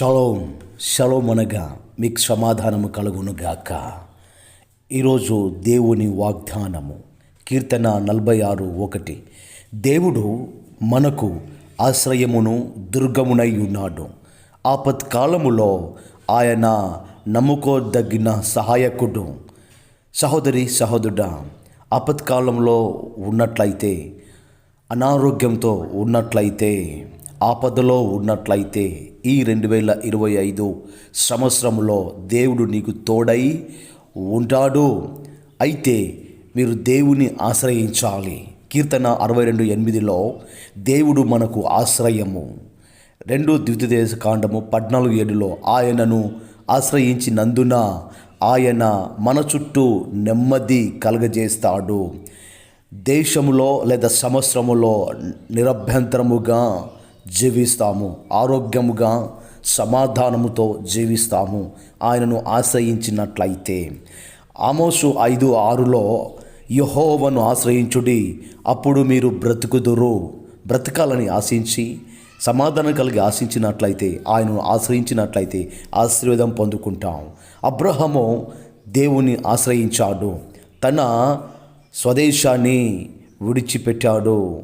Shalom shalom అనగా మీకు సమాధానము కలుగునుగాక. ఈరోజు దేవుని వాగ్దానము కీర్తన నలభై ఆరు ఒకటి. దేవుడు మనకు ఆశ్రయమును దుర్గమునై ఉన్నాడు. ఆపత్కాలములో ఆయన నమ్ముకోదగిన సహాయకుడు. సహోదరి సహోదరుడా ఆపత్కాలంలో ఉన్నట్లయితే అనారోగ్యంతో ఉన్నట్లయితే ఆపదలో ఉన్నట్లయితే ఈ రెండు వేల ఇరవై ఐదు సంవత్సరంలో దేవుడు నీకు తోడై ఉంటాడు. అయితే మీరు దేవుని ఆశ్రయించాలి. కీర్తన అరవై రెండు ఎనిమిదిలో దేవుడు మనకు ఆశ్రయము. రెండు ద్వితీయ కాండము పద్నాలుగు ఏడులో ఆయనను ఆశ్రయించినందున ఆయన మన చుట్టూ నెమ్మది కలగజేస్తాడు. దేశములో లేదా సంవత్సరములో నిరభ్యంతరముగా జీవిస్తాము. ఆరోగ్యముగా సమాధానముతో జీవిస్తాము. ఆయనను ఆశ్రయించినట్లయితే. ఆమోసు ఐదు ఆరులో యహోవను ఆశ్రయించుడి. అప్పుడు మీరు బ్రతుకుదురు. బ్రతకాలని ఆశించి సమాధానం కలిగి ఆశించినట్లయితే ఆయనను ఆశ్రయించినట్లయితే ఆశీర్వేదం పొందుకుంటాం. అబ్రహము దేవుని ఆశ్రయించాడు. తన స్వదేశాన్ని విడిచిపెట్టాడు.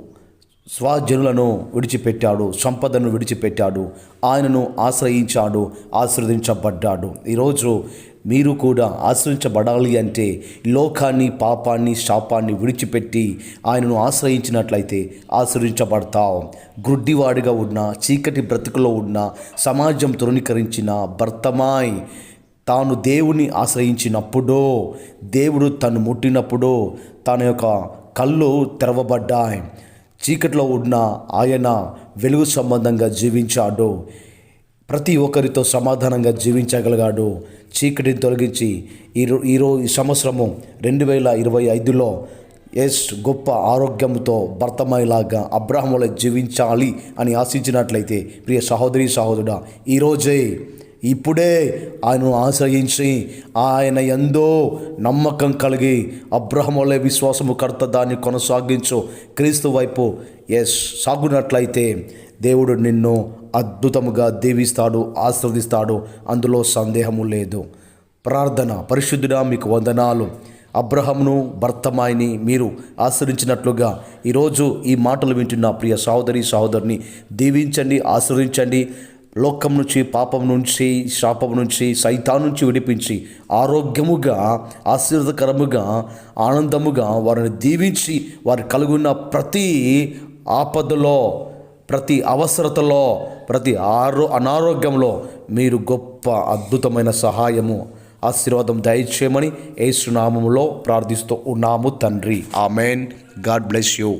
స్వజనులను విడిచిపెట్టాడు సంపదను విడిచిపెట్టాడు ఆయనను ఆశ్రయించాడు ఆశ్రదించబడ్డాడు. ఈరోజు మీరు కూడా ఆశ్రయించబడాలి అంటే లోకాన్ని పాపాన్ని శాపాన్ని విడిచిపెట్టి ఆయనను ఆశ్రయించినట్లయితే ఆశ్రయించబడతావు. గుడ్డివాడిగా ఉన్న చీకటి బ్రతుకులో ఉన్న సమాజం తృణీకరించిన భర్తమాయ్ తాను దేవుని ఆశ్రయించినప్పుడో దేవుడు తను ముట్టినప్పుడు తన యొక్క కళ్ళు తెరవబడ్డాయి. చీకటిలో ఉన్న ఆయన వెలుగు సంబంధంగా జీవించాడు. ప్రతి ఒక్కరితో సమాధానంగా జీవించగలిగాడు. చీకటిని తొలగించి ఈ ఈరో ఈ సంవత్సరము రెండు వేల ఇరవై ఐదులో ఎస్ గొప్ప ఆరోగ్యంతో భర్తమయ్యేలాగా అబ్రాహములో జీవించాలి అని ఆశించినట్లయితే ప్రియ సహోదరి సహోదరుడా ఈరోజే ఇప్పుడే ఆయనను ఆశ్రయించి ఆయన ఎందో నమ్మకం కలిగి అబ్రహములే విశ్వాసము కర్త దాన్ని కొనసాగించు. క్రీస్తు వైపు ఎస్ సాగునట్లయితే దేవుడు నిన్ను అద్భుతముగా దీవిస్తాడు ఆశ్రవదిస్తాడు. అందులో సందేహము లేదు. ప్రార్థన పరిశుద్ధుడా మీకు వందనాలు. అబ్రహంను భర్తమాయిని మీరు ఆశ్రయించినట్లుగా ఈరోజు ఈ మాటలు వింటున్న ప్రియ సహోదరి సహోదరిని దీవించండి ఆశ్రయించండి. లోకం నుంచి పాపం నుంచి శాపం నుంచి సైతా నుంచి విడిపించి ఆరోగ్యముగా ఆశీర్వదకరముగా ఆనందముగా వారిని దీవించి వారు కలుగున్న ప్రతి ఆపదలో ప్రతి అవసరతలో ప్రతి ఆరో అనారోగ్యంలో మీరు గొప్ప అద్భుతమైన సహాయము ఆశీర్వాదం దయచేయమని ఏసునామంలో ప్రార్థిస్తూ ఉన్నాము తండ్రి. ఆమెన్. God bless you.